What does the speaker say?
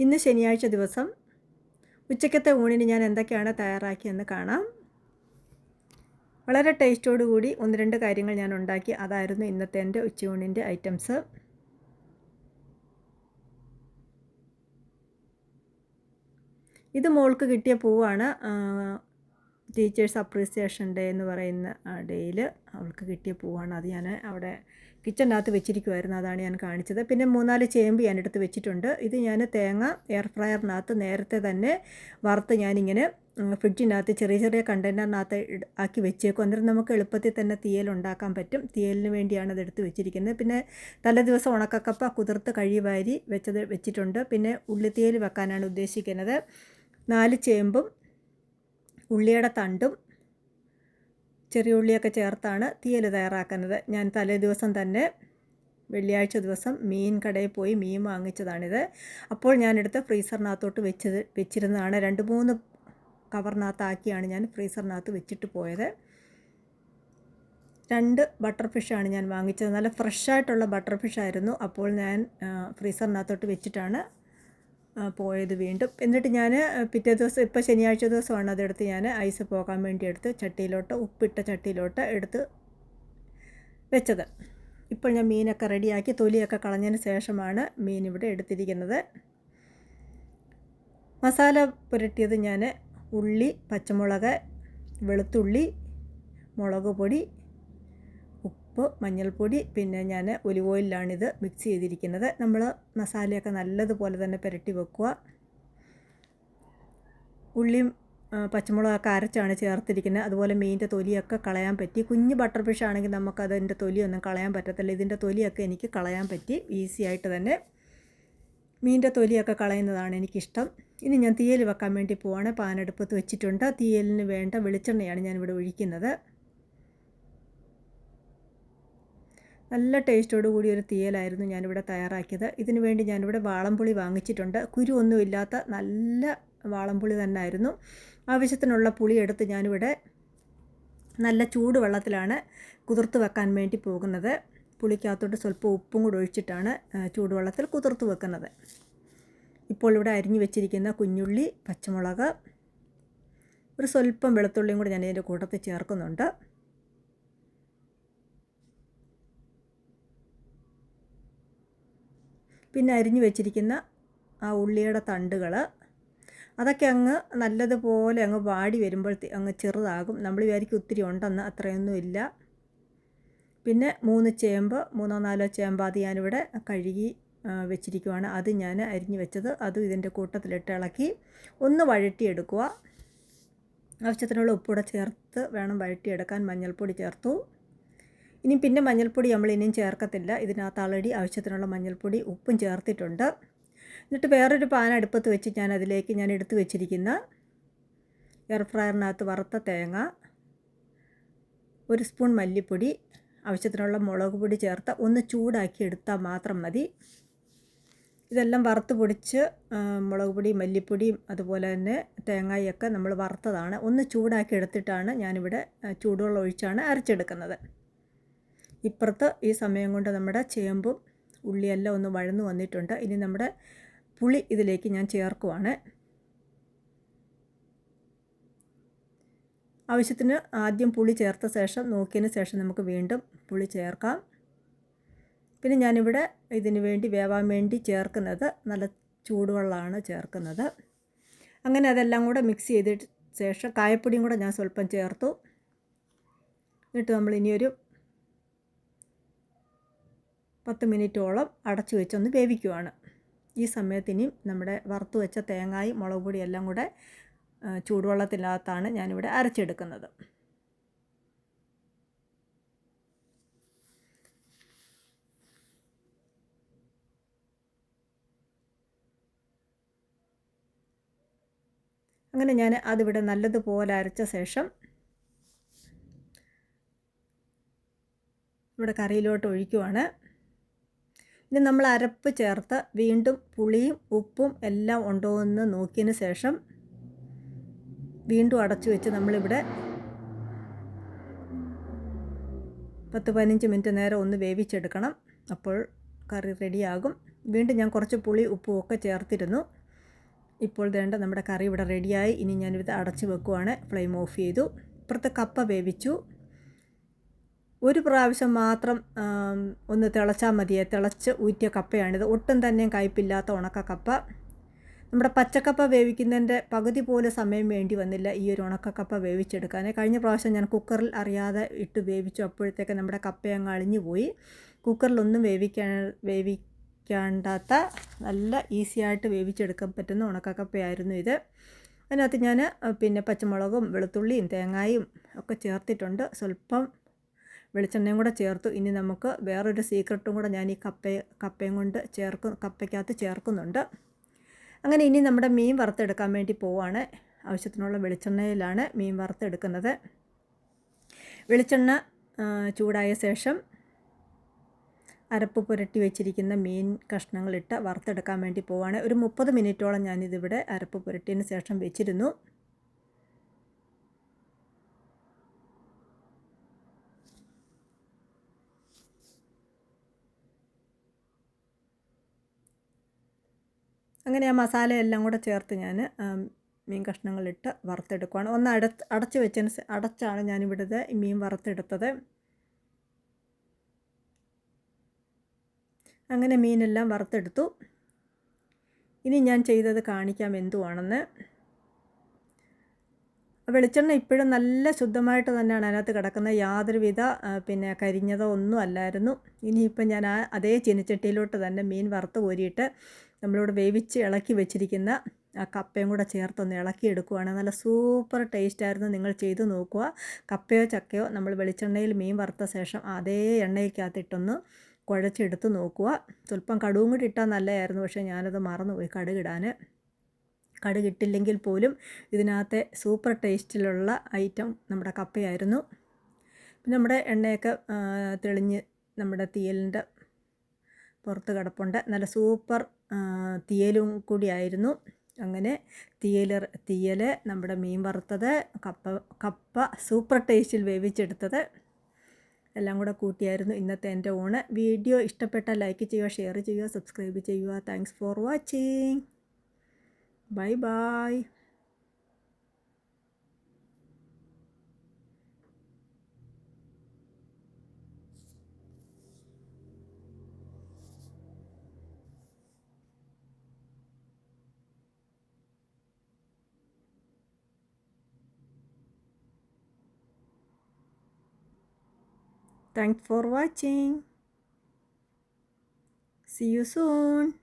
ഇന്ന് ശനിയാഴ്ച ദിവസം. ഉച്ചക്കത്തെ ഊണിന് ഞാൻ എന്തൊക്കെയാണ് തയ്യാറാക്കിയെന്ന് കാണാം. വളരെ ടേസ്റ്റോടുകൂടി ഒന്ന് രണ്ട് കാര്യങ്ങൾ ഞാൻ ഉണ്ടാക്കി. അതായിരുന്നു ഇന്നത്തെ എന്റെ ഉച്ചയൂണിന്റെ ഐറ്റംസ്. ഇത് മോൾക്ക് കിട്ടിയ പൂവാണ്. ടീച്ചേഴ്സ് അപ്രീസിയേഷൻ ഡേ എന്ന് പറയുന്ന ഡേയിൽ അവൾക്ക് കിട്ടിയ പൂവാണ്. അത് ഞാൻ അവിടെ കിച്ചണിനകത്ത് വെച്ചിരിക്കുമായിരുന്നു അതാണ് ഞാൻ കാണിച്ചത്. പിന്നെ മൂന്നാൽ ചേമ്പ് ഞാൻ എടുത്ത് വെച്ചിട്ടുണ്ട്. ഇത് ഞാൻ തേങ്ങ എയർ ഫ്രയറിനകത്ത് നേരത്തെ തന്നെ വറുത്ത് ഞാനിങ്ങനെ ഫ്രിഡ്ജിനകത്ത് ചെറിയ ചെറിയ കണ്ടെയ്നറിനകത്ത് ആക്കി വെച്ചേക്കും. അന്നേരം നമുക്ക് എളുപ്പത്തിൽ തന്നെ തീയൽ ഉണ്ടാക്കാൻ പറ്റും. തീയലിന് വേണ്ടിയാണ് അത് എടുത്ത് വെച്ചിരിക്കുന്നത്. പിന്നെ തലേ ദിവസം ഉണക്കക്കപ്പ കുതിർത്ത് കഴിവാരി വെച്ചത് വെച്ചിട്ടുണ്ട്. പിന്നെ ഉള്ളിത്തീയൽ വെക്കാനാണ് ഉദ്ദേശിക്കുന്നത്. നാല് ചേമ്പും ഉള്ളിയുടെ തണ്ടും ചെറിയ ഉള്ളിയൊക്കെ ചേർത്താണ് തീയൽ തയ്യാറാക്കുന്നത്. ഞാൻ തലേ ദിവസം തന്നെ വെള്ളിയാഴ്ച ദിവസം മീൻ കടയിൽ പോയി മീൻ വാങ്ങിച്ചതാണിത്. അപ്പോൾ ഞാനെടുത്ത് ഫ്രീസറിനകത്തോട്ട് വെച്ചത് വെച്ചിരുന്നതാണ്. രണ്ട് മൂന്ന് കവറിനകത്താക്കിയാണ് ഞാൻ ഫ്രീസറിനകത്ത് വെച്ചിട്ട് പോയത്. രണ്ട് ബട്ടർ ഫിഷാണ് ഞാൻ വാങ്ങിച്ചത്. നല്ല ഫ്രഷായിട്ടുള്ള ബട്ടർ ഫിഷായിരുന്നു. അപ്പോൾ ഞാൻ ഫ്രീസറിനകത്തോട്ട് വെച്ചിട്ടാണ് പോയത് വീണ്ടും. എന്നിട്ട് ഞാൻ പിറ്റേ ദിവസം ഇപ്പോൾ ശനിയാഴ്ച ദിവസമാണ് അതെടുത്ത് ഞാൻ ഐസ് പോകാൻ വേണ്ടി എടുത്ത് ചട്ടിയിലോട്ട് ഉപ്പിട്ട ചട്ടിയിലോട്ട് എടുത്ത് വെച്ചത്. ഇപ്പോൾ ഞാൻ മീനൊക്കെ റെഡിയാക്കി തൊലിയൊക്കെ കളഞ്ഞതിന് ശേഷമാണ് മീൻ ഇവിടെ എടുത്തിരിക്കുന്നത്. മസാല പുരട്ടിയത് ഞാൻ ഉള്ളി പച്ചമുളക് വെളുത്തുള്ളി മുളക് പൊടി ഉപ്പ് മഞ്ഞൾപ്പൊടി പിന്നെ ഞാൻ ഒലിവ് മിക്സ് ചെയ്തിരിക്കുന്നത്. നമ്മൾ മസാലയൊക്കെ നല്ലതുപോലെ തന്നെ പുരട്ടി വെക്കുക. ഉള്ളിയും പച്ചമുളകൊക്കെ അരച്ചാണ് ചേർത്തിരിക്കുന്നത്. അതുപോലെ മീനിന്റെ തൊലിയൊക്കെ കളയാൻ പറ്റി. കുഞ്ഞ് ബട്ടർ ഫിഷ് ആണെങ്കിൽ നമുക്ക് അതിന്റെ തൊലിയൊന്നും കളയാൻ പറ്റത്തില്ല. ഇതിന്റെ തൊലിയൊക്കെ എനിക്ക് കളയാൻ പറ്റി. ഈസി ആയിട്ട് തന്നെ മീനിന്റെ തൊലിയൊക്കെ കളയുന്നതാണ് എനിക്കിഷ്ടം. ഇനി ഞാൻ തീയൽ വെക്കാൻ വേണ്ടി പോവാണ്. പാനെടുപ്പത്ത് വെച്ചിട്ടുണ്ട്. തീയലിന് വേണ്ട വെളിച്ചെണ്ണയാണ് ഞാനിവിടെ ഒഴിക്കുന്നത്. നല്ല ടേസ്റ്റോട് കൂടി ഒരു തീയലായിരുന്നു ഞാനിവിടെ തയ്യാറാക്കിയത്. ഇതിനു വേണ്ടി ഞാനിവിടെ വാളംപുളി വാങ്ങിച്ചിട്ടുണ്ട്. കുരു ഒന്നുമില്ലാത്ത നല്ല വാളംപുളി തന്നെ ആയിരുന്നു ആവശ്യത്തിനുള്ള പുളി എടുത്ത് ഞാനിവിടെ നല്ല ചൂടുവെള്ളത്തിലാണ് കുതിർത്ത് വെക്കാൻ വേണ്ടി പോകുന്നത്. പുളിക്കകത്തോട്ട് സ്വല്പം ഉപ്പും കൂടെ ഒഴിച്ചിട്ടാണ് ചൂടുവെള്ളത്തിൽ കുതിർത്ത് വെക്കുന്നത്. ഇപ്പോൾ ഇവിടെ അരിഞ്ഞു വെച്ചിരിക്കുന്ന കുഞ്ഞുള്ളി പച്ചമുളക് ഒരു സ്വല്പം വെളുത്തുള്ളിയും കൂടെ ഞാൻ ഇതിന്റെ കൂട്ടത്തിൽ ചേർക്കുന്നുണ്ട്. പിന്നെ അരിഞ്ഞു വെച്ചിരിക്കുന്ന ആ ഉള്ളിയുടെ തണ്ടുകൾ. അതൊക്കെ അങ്ങ് നല്ലതുപോലെ അങ്ങ് വാടി വരുമ്പോഴത്തേ അങ്ങ് ചെറുതാകും. നമ്മൾ വിചാരിക്കും ഒത്തിരി ഉണ്ടെന്ന് അത്രയൊന്നുമില്ല പിന്നെ മൂന്ന് ചേമ്പ് മൂന്നോ നാലോ ചേമ്പ് അത് ഞാനിവിടെ കഴുകി വെച്ചിരിക്കുവാണ്. അത് ഞാൻ അരിഞ്ഞു വെച്ചത്. അതും ഇതിന്റെ കൂട്ടത്തിലിട്ട് ഇളക്കി ഒന്ന് വഴറ്റിയെടുക്കുക. ആവശ്യത്തിനുള്ള ഉപ്പൂടെ ചേർത്ത് വേണം വഴറ്റിയെടുക്കാൻ. മഞ്ഞൾപ്പൊടി ചേർത്തു. ഇനി പിന്നെ മഞ്ഞൾപ്പൊടി നമ്മൾ ഇനിയും ചേർക്കത്തില്ല. ഇതിനകത്ത് ആൾറെഡി ആവശ്യത്തിനുള്ള മഞ്ഞൾപ്പൊടി ഉപ്പും ചേർത്തിട്ടുണ്ട്. എന്നിട്ട് വേറൊരു പാൻ അടുപ്പത്ത് വെച്ച് ഞാൻ അതിലേക്ക് ഞാൻ എടുത്തു വെച്ചിരിക്കുന്ന എയർ ഫ്രയറിനകത്ത് വറുത്ത തേങ്ങ ഒരു സ്പൂൺ മല്ലിപ്പൊടി ആവശ്യത്തിനുള്ള മുളക് പൊടി ചേർത്ത് ഒന്ന് ചൂടാക്കി എടുത്താൽ മാത്രം മതി. ഇതെല്ലാം വറുത്ത് പൊടിച്ച് മുളക് പൊടി മല്ലിപ്പൊടിയും അതുപോലെ തന്നെ തേങ്ങയൊക്കെ നമ്മൾ വറുത്തതാണ്. ഒന്ന് ചൂടാക്കി എടുത്തിട്ടാണ് ഞാനിവിടെ ചൂടുവെള്ളം ഒഴിച്ചാണ് അരച്ചെടുക്കുന്നത്. ഇപ്പുറത്ത് ഈ സമയം കൊണ്ട് നമ്മുടെ ചേമ്പും ഉള്ളിയെല്ലാം ഒന്ന് വഴന്നു വന്നിട്ടുണ്ട്. ഇനി നമ്മുടെ പുളി ഇതിലേക്ക് ഞാൻ ചേർക്കുവാണ്. ആവശ്യത്തിന് ആദ്യം പുളി ചേർത്ത ശേഷം നോക്കിയതിന് ശേഷം നമുക്ക് വീണ്ടും പുളി ചേർക്കാം. പിന്നെ ഞാനിവിടെ ഇതിന് വേണ്ടി വേവാൻ വേണ്ടി ചേർക്കുന്നത് നല്ല ചൂടുവെള്ളമാണ് ചേർക്കുന്നത്. അങ്ങനെ അതെല്ലാം കൂടെ മിക്സ് ചെയ്തിട്ട് ശേഷം കായപ്പൊടിയും കൂടെ ഞാൻ സ്വല്പം ചേർത്തു. എന്നിട്ട് നമ്മൾ ഇനിയൊരു പത്ത് മിനിറ്റോളം അടച്ചു വെച്ചൊന്ന് വേവിക്കുവാണ്. ഈ സമയത്ത് ഇനിയും നമ്മുടെ വറുത്ത് വെച്ച തേങ്ങായും മുളക് പൊടി എല്ലാം കൂടെ ചൂടുവെള്ളത്തിനകത്താണ് ഞാനിവിടെ അരച്ചെടുക്കുന്നത്. അങ്ങനെ ഞാൻ അതിവിടെ നല്ലതുപോലെ അരച്ച ശേഷം ഇവിടെ കറിയിലോട്ട് ഒഴിക്കുവാണ്. ഇനി നമ്മൾ അരപ്പ് ചേർത്ത് വീണ്ടും പുളിയും ഉപ്പും എല്ലാം ഉണ്ടോ എന്ന് നോക്കിയതിന് ശേഷം വീണ്ടും അടച്ചു വെച്ച് നമ്മളിവിടെ പത്ത് പതിനഞ്ച് മിനിറ്റ് നേരം ഒന്ന് വേവിച്ചെടുക്കണം. അപ്പോൾ കറി റെഡിയാകും. വീണ്ടും ഞാൻ കുറച്ച് പുളി ഉപ്പും ഒക്കെ ചേർത്തിരുന്നു. ഇപ്പോൾ വേണ്ട നമ്മുടെ കറി ഇവിടെ റെഡിയായി. ഇനി ഞാനിത് അടച്ചു വെക്കുവാണ്. ഫ്ലെയിം ഓഫ് ചെയ്തു. ഇപ്പുറത്തെ കപ്പ വേവിച്ചു. ഒരു പ്രാവശ്യം മാത്രം ഒന്ന് തിളച്ചാൽ മതിയെ തിളച്ച് ഊറ്റിയ കപ്പയാണിത്. ഒട്ടും തന്നെ കയ്പില്ലാത്ത ഉണക്ക കപ്പ നമ്മുടെ പച്ചക്കപ്പ വേവിക്കുന്നതിന്റെ പകുതി പോലെ സമയം വേണ്ടി വന്നില്ല ഈ ഒരു ഉണക്കക്കപ്പ വേവിച്ചെടുക്കാൻ കഴിഞ്ഞ പ്രാവശ്യം ഞാൻ കുക്കറിൽ അറിയാതെ ഇട്ട് വേവിച്ചു. അപ്പോഴത്തേക്ക് നമ്മുടെ കപ്പയങ്ങ് അളിഞ്ഞു പോയി. കുക്കറിലൊന്നും വേവിക്കാൻ വേവിക്കാണ്ടാത്ത നല്ല ഈസി ആയിട്ട് വേവിച്ചെടുക്കാൻ പറ്റുന്ന ഉണക്കക്കപ്പയായിരുന്നു ഇത്. അതിനകത്ത് ഞാൻ പിന്നെ പച്ചമുളകും വെളുത്തുള്ളിയും തേങ്ങായും ഒക്കെ ചേർത്തിട്ടുണ്ട്. സ്വല്പം വെളിച്ചെണ്ണയും കൂടെ ചേർത്തു. ഇനി നമുക്ക് വേറൊരു സീക്രട്ടും കൂടെ ഞാൻ ഈ കപ്പ കപ്പയും കൊണ്ട് ചേർക്കും കപ്പയ്ക്കകത്ത് ചേർക്കുന്നുണ്ട്. അങ്ങനെ ഇനി നമ്മുടെ മീൻ വറുത്തെടുക്കാൻ വേണ്ടി പോവാണ്. ആവശ്യത്തിനുള്ള വെളിച്ചെണ്ണയിലാണ് മീൻ വറുത്തെടുക്കുന്നത്. വെളിച്ചെണ്ണ ചൂടായ ശേഷം അരപ്പ് പുരട്ടി വെച്ചിരിക്കുന്ന മീൻ കഷ്ണങ്ങളിട്ട് വറുത്തെടുക്കാൻ വേണ്ടി പോവാണ്. ഒരു മുപ്പത് മിനിറ്റോളം ഞാനിതിവിടെ അരപ്പ് പുരട്ടിയതിന് ശേഷം വെച്ചിരുന്നു. അങ്ങനെ ആ മസാലയെല്ലാം കൂടെ ചേർത്ത് ഞാൻ മീൻ കഷ്ണങ്ങളിട്ട് വറുത്തെടുക്കുകയാണ് ഒന്ന് അടച്ച് അടച്ച് വെച്ചതിന് അടച്ചാണ് ഞാനിവിടുത്തെ മീൻ വറുത്തെടുത്തത്. അങ്ങനെ മീനെല്ലാം വറുത്തെടുത്തു. ഇനി ഞാൻ ചെയ്തത് കാണിക്കാം എന്തുവാണെന്ന്. വെളിച്ചെണ്ണ ഇപ്പോഴും നല്ല ശുദ്ധമായിട്ട് തന്നെയാണ് അതിനകത്ത് കിടക്കുന്നത്. യാതൊരുവിധ പിന്നെ കരിഞ്ഞതോ ഒന്നും അല്ലായിരുന്നു. ഇനിയിപ്പം ഞാൻ ആ അതേ ചീനച്ചട്ടിയിലോട്ട് തന്നെ മീൻ വറുത്ത് കോരിയിട്ട് നമ്മളിവിടെ വേവിച്ച് ഇളക്കി വെച്ചിരിക്കുന്ന ആ കപ്പയും കൂടെ ചേർത്തൊന്ന് ഇളക്കി എടുക്കുവാണ് നല്ല സൂപ്പർ ടേസ്റ്റ് ആയിരുന്നു. നിങ്ങൾ ചെയ്തു നോക്കുക. കപ്പയോ ചക്കയോ നമ്മൾ വെളിച്ചെണ്ണയിൽ മീൻ വറുത്ത ശേഷം അതേ എണ്ണയ്ക്കകത്തിട്ടൊന്ന് കുഴച്ചെടുത്ത് നോക്കുക. സ്വല്പം കടുവും കൂടി ഇട്ടാൽ നല്ലതായിരുന്നു. പക്ഷേ ഞാനത് മറന്നുപോയി കടുകിടാൻ. കടുകിട്ടില്ലെങ്കിൽ പോലും ഇതിനകത്തെ സൂപ്പർ ടേസ്റ്റിലുള്ള ഐറ്റം നമ്മുടെ കപ്പയായിരുന്നു. പിന്നെ നമ്മുടെ എണ്ണയൊക്കെ തെളിഞ്ഞ് നമ്മുടെ തീയലിന്റെ പുറത്ത് കിടപ്പുണ്ട്. നല്ല സൂപ്പർ തീയലും കൂടിയായിരുന്നു അങ്ങനെ തീയൽ തീയൽ നമ്മുടെ മീൻ വറുത്തത് കപ്പ കപ്പ സൂപ്പർ ടേസ്റ്റിൽ വേവിച്ചെടുത്തത്. എല്ലാം കൂടെ കൂട്ടിയായിരുന്നു ഇന്നത്തെ എന്റെ ഊണ്. വീഡിയോ ഇഷ്ടപ്പെട്ട ലൈക്ക് ചെയ്യുക ഷെയർ ചെയ്യുക സബ്സ്ക്രൈബ് ചെയ്യുക. Thanks for watching bye bye Thanks for watching. See you soon.